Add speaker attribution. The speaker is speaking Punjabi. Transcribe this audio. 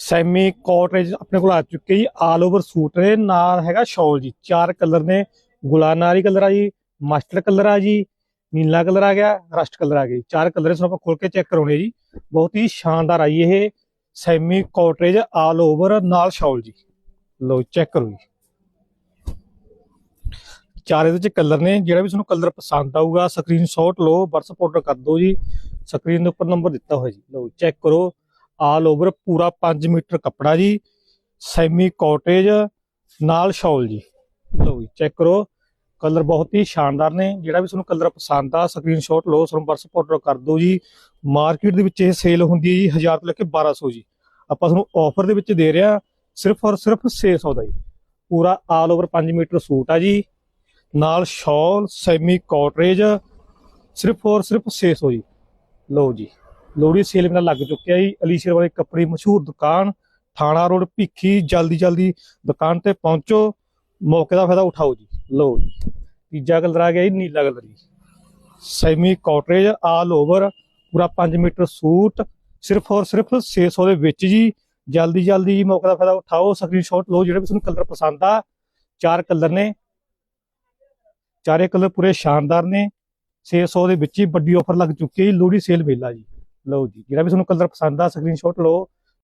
Speaker 1: ਸੈਮੀ ਕੋਟਰੇਜ ਆਪਣੇ ਕੋਲ ਆ ਚੁੱਕੇ ਜੀ ਆਲ ਓਵਰ ਸੂਟ ਨੇ, ਨਾਲ ਹੈਗਾ ਸ਼ਾਲ ਜੀ, ਚਾਰ ਕਲਰ ਨੇ ਗੁਲਾਨਾਰੀ ਕਲਰ ਆ ਜੀ, ਮਾਸਟਰ ਕਲਰ ਆ ਜੀ, ਨੀਲਾ ਕਲਰ ਆ ਗਿਆ, ਰਸਟ ਕਲਰ ਆ ਗਿਆ ਚਾਰ ਕਲਰ ਇਸ ਨੂੰ ਆਪਾਂ ਖੋਲ ਕੇ ਚੈੱਕ ਕਰਾਉਣੇ ਜੀ, ਬਹੁਤ ਹੀ ਸ਼ਾਨਦਾਰ ਆਈ ਇਹ ਸੈਮੀ ਕੋਟਰੇਜ ਆਲ ਓਵਰ ਨਾਲ ਸ਼ਾਲ ਜੀ। ਲੋ ਚੈੱਕ ਕਰੋ ਜੀ। ਚਾਰ ਇਹਦੇ ਚ ਕਲਰ ਨੇ, ਜਿਹੜਾ ਵੀ ਤੁਹਾਨੂੰ ਕਲਰ ਪਸੰਦ ਆਊਗਾ ਸਕਰੀਨਸ਼ਾਟ ਲਓ, WhatsApp ਆਰਡਰ ਕਰ ਦਿਓ ਜੀ ਸਕਰੀਨ ਦੇ ਉੱਪਰ ਨੰਬਰ ਦਿੱਤਾ ਹੋਇਆ ਜੀ। ਲਓ ਚੈੱਕ ਕਰੋ। ਆਲ ਓਵਰ ਪੂਰਾ 5 ਮੀਟਰ ਕੱਪੜਾ ਜੀ, ਸੈਮੀ ਕਾਟੇਜ, ਨਾਲ ਸ਼ਾਲ ਜੀ। ਲਓ ਜੀ, ਚੈੱਕ ਕਰੋ, ਕਲਰ ਬਹੁਤ ਹੀ ਸ਼ਾਨਦਾਰ ਨੇ। ਜਿਹੜਾ ਵੀ ਤੁਹਾਨੂੰ ਕਲਰ ਪਸੰਦ ਆ ਸਕਰੀਨਸ਼ਾਟ ਲਓ ਤੁਹਾਨੂੰ WhatsApp ਆਰਡਰ ਕਰ ਦਿਓ ਜੀ। ਮਾਰਕੀਟ ਦੇ ਵਿੱਚ ਇਹ ਸੇਲ ਹੁੰਦੀ ਹੈ ਜੀ 1000 ਤੋਂ ਲੈ ਕੇ 1200 ਜੀ। ਆਪਾਂ ਤੁਹਾਨੂੰ ਆਫਰ ਦੇ ਵਿੱਚ ਦੇ ਰਹੇ ਹਾਂ, ਸਿਰਫ ਔਰ ਸਿਰਫ 600 ਦਾ ਜੀ। ਪੂਰਾ ਆਲ ਓਵਰ 5 ਮੀਟਰ ਸੂਟ ਆ ਜੀ। ਨਾਲ ਸ਼ਾਲ, ਸੈਮੀ ਕਾਟਰੇਜ ਸਿਰਫ ਔਰ ਸਿਰਫ 600 ਜੀ। ਲਓ ਜੀ। ਲੋਹੜੀ ਸੇਲ ਮੇਰਾ ਲੱਗ ਚੁੱਕਿਆ ਜੀ। ਅਲੀਸ਼ੇਰ ਵਾਲੇ ਕੱਪੜੇ ਮਸ਼ਹੂਰ ਦੁਕਾਨ, ਥਾਣਾ ਰੋਡ, ਭਿੱਖੀ, ਜਲਦੀ ਜਲਦੀ ਦੁਕਾਨ ਤੇ ਪਹੁੰਚੋ। ਮੌਕੇ ਦਾ ਫਾਇਦਾ ਉਠਾਓ ਜੀ। ਲਓ ਜੀ, ਤੀਜਾ ਕਲਰ ਆ ਗਿਆ ਜੀ, ਨੀਲਾ ਕਲਰ ਜੀ। ਸੈਮੀ ਕਾਟਰੇਜ ਆਲ ਓਵਰ ਪੂਰਾ 5 ਮੀਟਰ ਸੂਟ, ਸਿਰਫ ਔਰ ਸਿਰਫ 600 ਦੇ ਵਿੱਚ ਜੀ। ਜਲਦੀ ਜਲਦੀ ਜੀ, ਮੌਕੇ ਦਾ ਫਾਇਦਾ ਉਠਾਓ। ਸਕਰੀਨਸ਼ਾਟ ਲਓ, ਜਿਹੜੇ ਵੀ ਤੁਹਾਨੂੰ ਕਲਰ ਪਸੰਦ ਆ। ਚਾਰ ਕਲਰ ਨੇ। ਚਾਰੇ ਕਲਰ ਪੂਰੇ ਸ਼ਾਨਦਾਰ ਨੇ। 600 ਦੇ ਵਿੱਚ ਹੀ ਵੱਡੀ ਆਫਰ ਲੱਗ ਚੁੱਕੀ ਹੈ ਜੀ, ਲੋਹੜੀ ਸੇਲ ਮੇਲਾ ਜੀ। ਲਓ ਜੀ। ਜਿਹੜਾ ਵੀ ਤੁਹਾਨੂੰ ਕਲਰ ਪਸੰਦ ਆ ਸਕਰੀਨਸ਼ਾਟ ਲਓ।